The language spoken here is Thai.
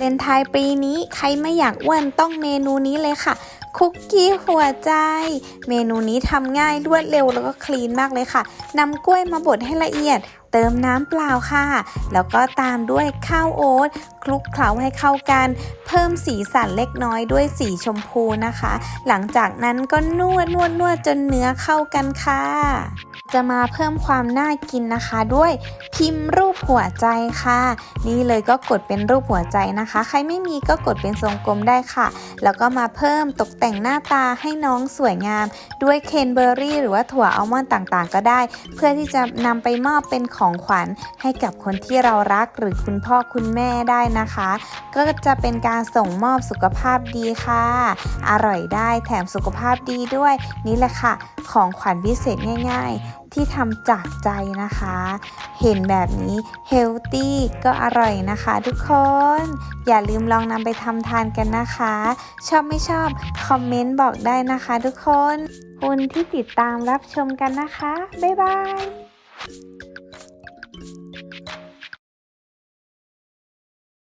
เลนไทน์ปีนี้ใครไม่อยากอ้วนต้องเมนูนี้เลยค่ะ คุกกี้หัวใจ เมนูนี้ทำง่ายรวดเร็วแล้วก็คลีนมากเลยค่ะนำกล้วยมาบดให้ละเอียด เติมน้ำเปล่าค่ะ แล้วก็ตามด้วยข้าวโอ๊ตคลุกเคล้าให้เข้ากัน เพิ่มสีสันเล็กน้อยด้วยสีชมพูนะคะ หลังจากนั้นก็นวดนวดนวดจนเนื้อเข้ากันค่ะ จะมาเพิ่มความน่ากินนะคะ ด้วยพิมพ์รูปหัวใจค่ะ นี่เลยก็กดเป็นรูปหัวใจนะคะ ใครไม่มีก็กดเป็นทรงกลมได้ค่ะ แล้วก็มาเพิ่มตกแต่งหน้าตาให้น้องสวยงาม ด้วยเคนเบอร์รี่หรือว่าถั่วอัลมอนด์ต่างๆ ก็ได้ เพื่อที่จะนำไปมอบเป็นของขวัญให้กับคนที่เรารักหรือคุณพ่อคุณแม่ได้นะคะ ก็จะเป็นการส่งมอบสุขภาพดีค่ะ อร่อยได้แถมสุขภาพดีด้วย นี่แหละค่ะ ของขวัญพิเศษง่าย ๆ ที่ทำจากใจนะคะ เห็นแบบนี้เฮลตี้ก็อร่อยนะคะทุกคน อย่าลืมลองนำไปทำทานกันนะคะ ชอบไม่ชอบ คอมเมนต์บอกได้นะคะทุกคน คุณที่ติดตามรับชมกันนะคะ บ๊ายบาย